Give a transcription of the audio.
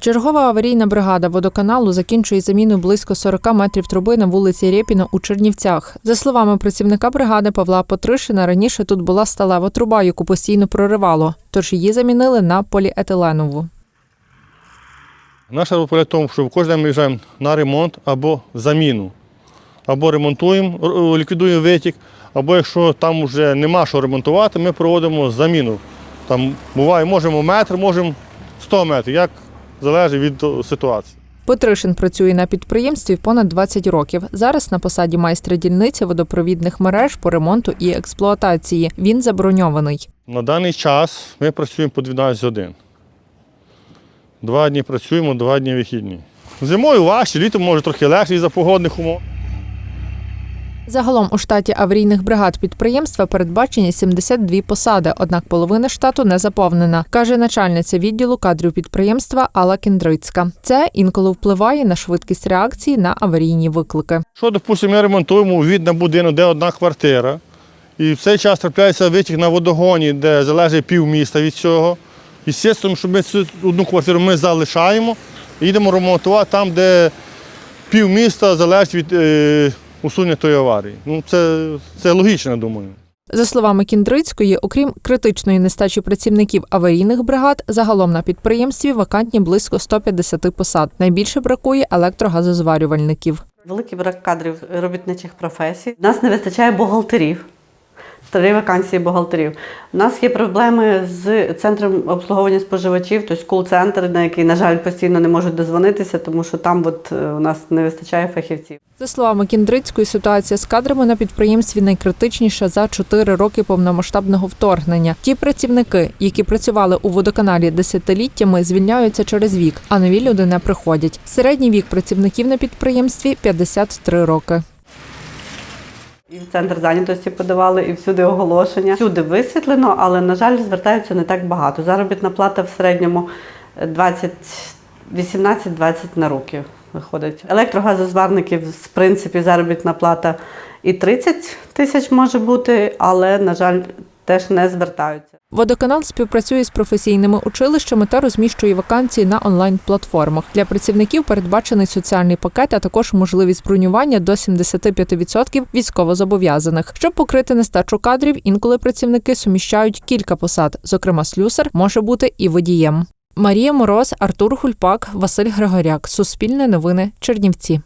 Чергова аварійна бригада водоканалу закінчує заміну близько 40 метрів труби на вулиці Рєпіна у Чернівцях. За словами працівника бригади Павла Потришина, раніше тут була сталева труба, яку постійно проривало, тож її замінили на поліетиленову. Наша робота в тому, що кожен ми їжджаємо на ремонт або заміну. Або ремонтуємо, ліквідуємо витік, або якщо там вже нема що ремонтувати, ми проводимо заміну. Там буває, можемо метр, можемо 100 метрів, залежить від ситуації. Петришин працює на підприємстві понад 20 років. Зараз на посаді майстра дільниці водопровідних мереж по ремонту і експлуатації. Він заброньований. На даний час ми працюємо по 12 годин. Два дні працюємо, два дні вихідні. Зимою важче, літом може трохи легше за погодних умов. Загалом у штаті аварійних бригад підприємства передбачені 72 посади, однак половина штату не заповнена, каже начальниця відділу кадрів підприємства Алла Кіндрицька. Це інколи впливає на швидкість реакції на аварійні виклики. Що, допустимо, ми ремонтуємо від на будинок, де одна квартира, і в цей час трапляється витік на водогоні, де залежить пів міста від цього. І звісно, що ми цю одну квартиру ми залишаємо і їдемо ремонтувати там, де пів міста залежить від е, усунення тої аварії. Ну, це, це логічно, я думаю. За словами Кіндрицької, окрім критичної нестачі працівників аварійних бригад, загалом на підприємстві вакантні близько 150 посад. Найбільше бракує електрогазозварювальників. Великий брак кадрів робітничих професій. У нас не вистачає бухгалтерів. Три вакансії бухгалтерів. У нас є проблеми з центром обслуговування споживачів, тобто кол-центр, на який, на жаль, постійно не можуть дозвонитися, тому що там от, е, у нас не вистачає фахівців. За словами Кіндрицької, ситуація з кадрами на підприємстві найкритичніша за 4 роки повномасштабного вторгнення. Ті працівники, які працювали у водоканалі десятиліттями, звільняються через вік, а нові люди не приходять. Середній вік працівників на підприємстві 53 роки. І в центр зайнятості подавали, і всюди оголошення. Всюди висвітлено, але, на жаль, звертаються не так багато. Заробітна плата в середньому 20, 18-20 на руки виходить. Електрогазозварників, в принципі, заробітна плата і 30 тисяч може бути, але, на жаль, теж не звертаються. Водоканал співпрацює з професійними училищами та розміщує вакансії на онлайн-платформах. Для працівників передбачений соціальний пакет, а також можливість бронювання до 75% військовозобов'язаних. Щоб покрити нестачу кадрів, інколи працівники суміщають кілька посад. Зокрема, слюсар може бути і водієм. Марія Мороз, Артур Хульпак, Василь Григоряк. Суспільне новини. Чернівці.